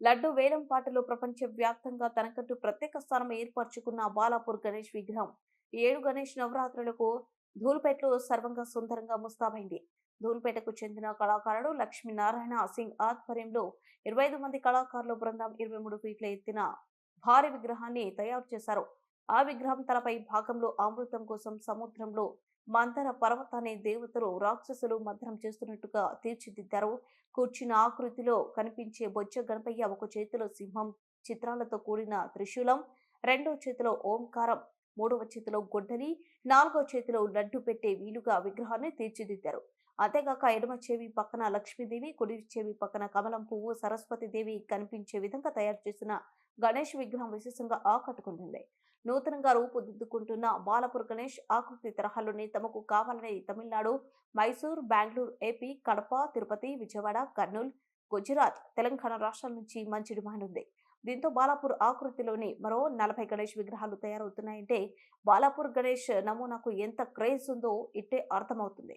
లడ్డు వేలం పాటలో ప్రపంచ వ్యాప్తంగా తనకంటూ ప్రత్యేక స్థానం ఏర్పరచుకున్న బాలాపూర్ గణేష్ విగ్రహం. ఏడు గణేష్ నవరాత్రులకు ధూల్పేటలో సర్వంగా సుందరంగా ముస్తాబైంది. ధూల్పేటకు చెందిన కళాకారుడు లక్ష్మీనారాయణ సింగ్ ఆధ్వర్యంలో ఇరవై ఐదు మంది కళాకారుల బృందం ఇరవై మూడు ఫీట్ల ఎత్తిన భారీ విగ్రహాన్ని తయారు చేశారు. ఆ విగ్రహం తలపై భాగంలో అమృతం కోసం సముద్రంలో మందర పర్వతాన్ని దేవతలు రాక్షసులు మంత్రం చేస్తున్నట్టుగా తీర్చిదిద్దారు. కూర్చున్న ఆకృతిలో కనిపించే బొజ్జ గణపయ్య ఒక చేతిలో సింహం చిత్రాలతో కూడిన త్రిశూలం రెండో చేతిలో ఓంకారం మూడవ చేతిలో గొడ్డలి నాలుగో చేతిలో లడ్డు పెట్టే వీలుగా విగ్రహాన్ని తీర్చిదిద్దారు. అంతేగాక ఎడమ చెవి పక్కన లక్ష్మీదేవి కుడి చెవి పక్కన కమలం పువ్వు సరస్వతి దేవి కనిపించే విధంగా తయారు చేసిన గణేష్ విగ్రహం విశేషంగా ఆకట్టుకుంటుంది. నూతనంగా రూపుదిద్దుకుంటున్న బాలపుర గణేష్ ఆకృతి తరహాలోనే తమకు కావాలని తమిళనాడు మైసూర్ బెంగళూరు ఏపీ కడప తిరుపతి విజయవాడ కర్నూలు గుజరాత్ తెలంగాణ రాష్ట్రాల నుంచి మంచి డిమాండ్ ఉంది. దీంతో బాలాపూర్ ఆకృతిలోని మరో నలభై గణేష్ విగ్రహాలు తయారవుతున్నాయంటే బాలాపూర్ గణేష్ నమూనాకు ఎంత క్రేజ్ ఉందో ఇట్టే అర్థమవుతుంది.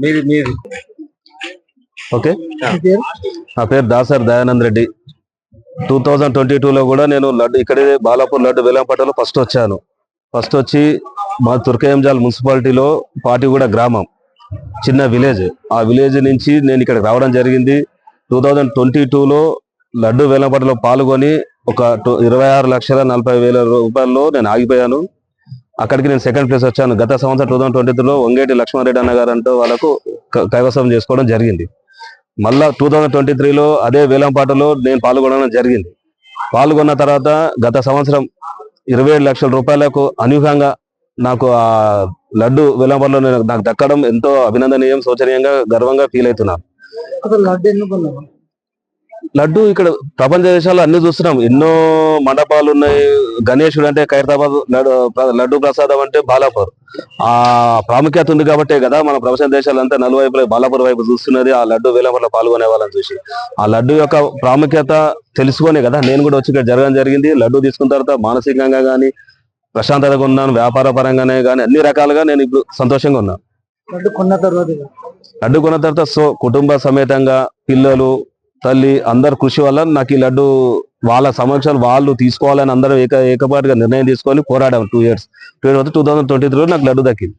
మీది మీది. ఓకే. నా పేరు Dasar Dayanand Reddy. Two thousand twenty టూలో కూడా నేను లడ్డు ఇక్కడే బాలాపూర్ లడ్డు వేలంపాటలో ఫస్ట్ వచ్చాను. ఫస్ట్ వచ్చి మా తుర్కయంజాల్ మున్సిపాలిటీలో పాటిగూడ గ్రామం చిన్న విలేజ్. ఆ విలేజ్ నుంచి నేను ఇక్కడికి రావడం జరిగింది. టూ థౌజండ్ ట్వంటీ టూలో లడ్డు వేలంపాటలో పాల్గొని ఒక టు- ఇరవై ఆరు లక్షల నలభై వేల రూపాయల్లో నేను ఆగిపోయాను. అక్కడికి నేను సెకండ్ ప్లేస్ వచ్చాను. గత సంవత్సరం టూ థౌసండ్ ట్వంటీ త్రీలో వంగేటి లక్ష్మారెడ్డి అన్న గారు అంటూ వాళ్ళకు కైవసం చేసుకోవడం జరిగింది. మళ్ళా టూ థౌజండ్ ట్వంటీ త్రీలో అదే వేలంపాటలో నేను పాల్గొనడం జరిగింది. పాల్గొన్న తర్వాత గత సంవత్సరం ఇరవై లక్షల రూపాయలకు అనూహ్యంగా నాకు ఆ లడ్డు వేలంపాటలో నేను- నాకు దక్కడం ఎంతో అభినందనీయం శోచనీయంగా గర్వంగా ఫీల్ అవుతున్నాను. లడ్డు ఇక్కడ ప్రపంచ దేశాల్లో అన్ని చూస్తున్నాం. ఎన్నో మండపాలు ఉన్నాయి. గణేశుడు అంటే ఖైరతాబాద్ లడ్డు లడ్డు ప్రసాదం అంటే బాలాపూర్. ఆ ప్రాముఖ్యత ఉంది కాబట్టే కదా మన ప్రపంచ దేశాలంతా నలువైపుల బాలాపూర్ వైపు చూస్తున్నది. ఆ లడ్డు వేలంలో పాల్గొనే వాళ్ళని చూసి. ఆ లడ్డు యొక్క ప్రాముఖ్యత తెలుసుకొనే కదా. నేను కూడా వచ్చి ఇక్కడ జరగడం జరిగింది. లడ్డు తీసుకున్న తర్వాత మానసికంగా గానీ ప్రశాంతతగా ఉన్నాను. వ్యాపార పరంగానే గానీ అన్ని రకాలుగా నేను ఇప్పుడు సంతోషంగా ఉన్నాను లడ్డు కొన్న తర్వాత లడ్డు కొన్న తర్వాత సో కుటుంబ సమేతంగా పిల్లలు తల్లి అందరు కృషి వల్ల నాకు ఈ లడ్డు వాళ్ళ సమక్షాలు వాళ్ళు తీసుకోవాలని అందరూ ఏక ఏకపాటిగా నిర్ణయం తీసుకొని పోరాడాం two years two years two thousand twenty త్రీలో నాకు లడ్డు దక్కింది.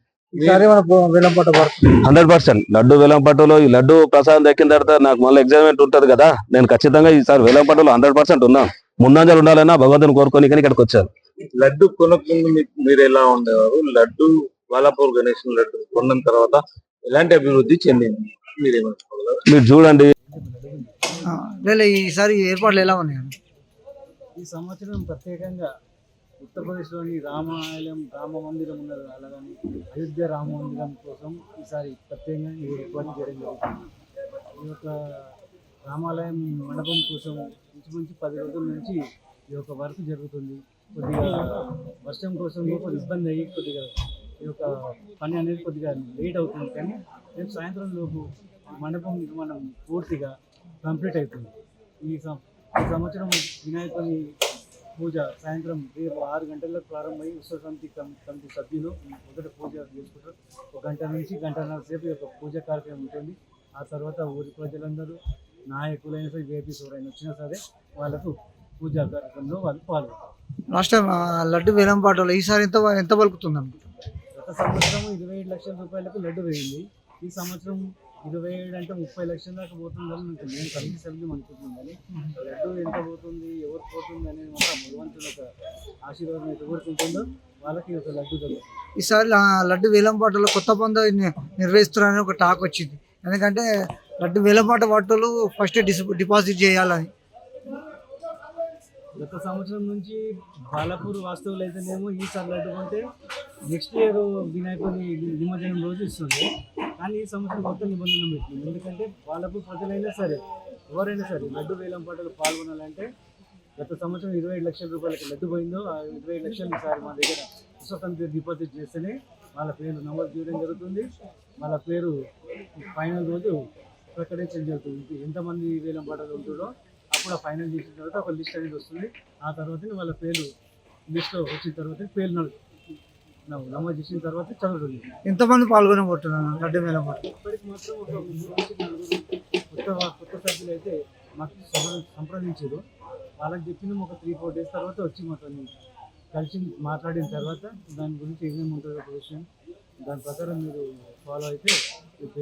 Hundred percent. లడ్డు వేలంపట్టులో ఈ లడ్డు ప్రసాదం దక్కిన తర్వాత నాకు మళ్ళీ ఎగ్జామ్మెంట్ ఉంటది కదా నేను ఖచ్చితంగా ఈసారి వేలంపట్టులో హండ్రెడ్ పర్సెంట్ ఉన్నాను. ముందంజలు ఉండాలన్నా భగవంతుని కోరుకొని కానీ ఇక్కడికి వచ్చాను. లడ్డు కొనకుండా మీ- మీరు ఎలా ఉండేవారు? లడ్డు వాలాపూర్ గణేష్ లడ్డు కొన్న తర్వాత ఎలాంటి అభివృద్ధి చెందింది? మీరేమనుకోగలరు మీరు చూడండి. లేదు ఈసారి ఏర్పాట్లు ఎలా ఉన్నాయి ఈ సంవత్సరం ప్రత్యేకంగా ఉత్తరప్రదేశ్లోని రామాలయం రామ మందిరం ఉన్నది. అలాగని అయోధ్య రామ మందిరం కోసం ఈసారి ప్రత్యేకంగా ఈ ఏర్పాటు చేయడం జరుగుతుంది. ఈ యొక్క రామాలయం మండపం కోసం మంచి పది రోజుల నుంచి ఈ యొక్క వర్క్ జరుగుతుంది. కొద్దిగా వర్షం కోసం కొద్దిగా ఇబ్బంది అయ్యి కొద్దిగా ఈ యొక్క పని అనేది కొద్దిగా లేట్ అవుతుంది. కానీ రేపు సాయంత్రం లోపు మండపం నిర్మాణం పూర్తిగా కంప్లీట్ అవుతుంది ఈ సం- ఈ సంవత్సరం వినాయకుని పూజ సాయంత్రం రేపు ఆరు గంటలకు ప్రారంభమై ఉత్సవ సమితి కమిటీ సభ్యులు మొదట పూజ చేసుకుంటారు. ఒక గంట నుంచి గంటన్నర సేపు యొక్క పూజ కార్యక్రమం ఉంటుంది. ఆ తర్వాత ఊరి ప్రజలందరూ నాయకులైన సరే వేపీస్ ఎవరైనా వచ్చినా సరే వాళ్ళకు పూజా కార్యక్రమంలో వాళ్ళు పాల్గొంటారు. లాస్ట్ టైం లడ్డు వేలం పాటలో ఈసారి ఎంత ఎంత పలుకుతుంది గత సంవత్సరం ఇరవై లక్షల రూపాయలకు లడ్డు వేయింది. ఈ సంవత్సరం ఇరవై ఏడు అంటే ముప్పై లక్షల దాకా పోతుందని నేను కమిటీ సభ్యులు అనుకుంటున్నాను. కానీ లడ్డు ఎంత పోతుంది ఎవరు పోతుంది అనేది మాత్రం భగవంతుడు ఒక ఆశీర్వాదం అయితే కోరుకుంటుందో వాళ్ళకి ఒక లడ్డు దొరుకుతుంది. ఈసారి లడ్డు వేలం పాటలో కొత్త పంద నిర్వహిస్తున్నారని ఒక టాక్ వచ్చింది. ఎందుకంటే లడ్డు వేలం పాట పాటలు ఫస్ట్ డిపాజిట్ చేయాలని. గత సంవత్సరం నుంచి బాలాపూర్ వాస్తవులు అయితేనేమో ఈసారి లడ్డు కొంటే నెక్స్ట్ ఇయర్ వినాయకుని నిమజ్జనం రోజు ఇస్తుంది కానీ ఈ సంవత్సరం కొత్త నిబంధనలు పెట్టింది ఎందుకంటే వాళ్ళకు ప్రజలైనా సరే ఎవరైనా సరే లడ్డు వేలం పాటలు పాల్గొనాలంటే గత సంవత్సరం ఇరవై ఐదు లక్షల రూపాయలకి లడ్డు పోయిందో ఆ ఇరవై ఐదు లక్షలు ఈసారి మా దగ్గర పుస్తకం డిపాజిట్ చేస్తేనే వాళ్ళ పేరు నమోదు చేయడం జరుగుతుంది. వాళ్ళ పేరు ఫైనల్ రోజు ప్రకటించడం జరుగుతుంది. ఎంతమంది వేలం పాటలు ఉంటుందో అప్పుడు ఫైనల్ చేసిన తర్వాత ఒక లిస్ట్ అనేది వస్తుంది. ఆ తర్వాత వాళ్ళ పేరు లిస్ట్లో వచ్చిన తర్వాత పేరు నడుతుంది నమోదు చేసిన తర్వాత చదువుతుంది ఎంతమంది పాల్గొనబోతున్నారు లడ్డు పాట ఇప్పటికి మాత్రం ఒక కొత్త కొత్త సభ్యులు అయితే మాకు సంప్ర- సంప్రదించారు. వాళ్ళకి చెప్పిన ఒక త్రీ ఫోర్ డేస్ తర్వాత వచ్చి మాతో కలిసి మాట్లాడిన తర్వాత దాని గురించి ఏమేమి ఉంటుందో ఒక విషయం దాని ప్రకారం మీరు ఫాలో అయితే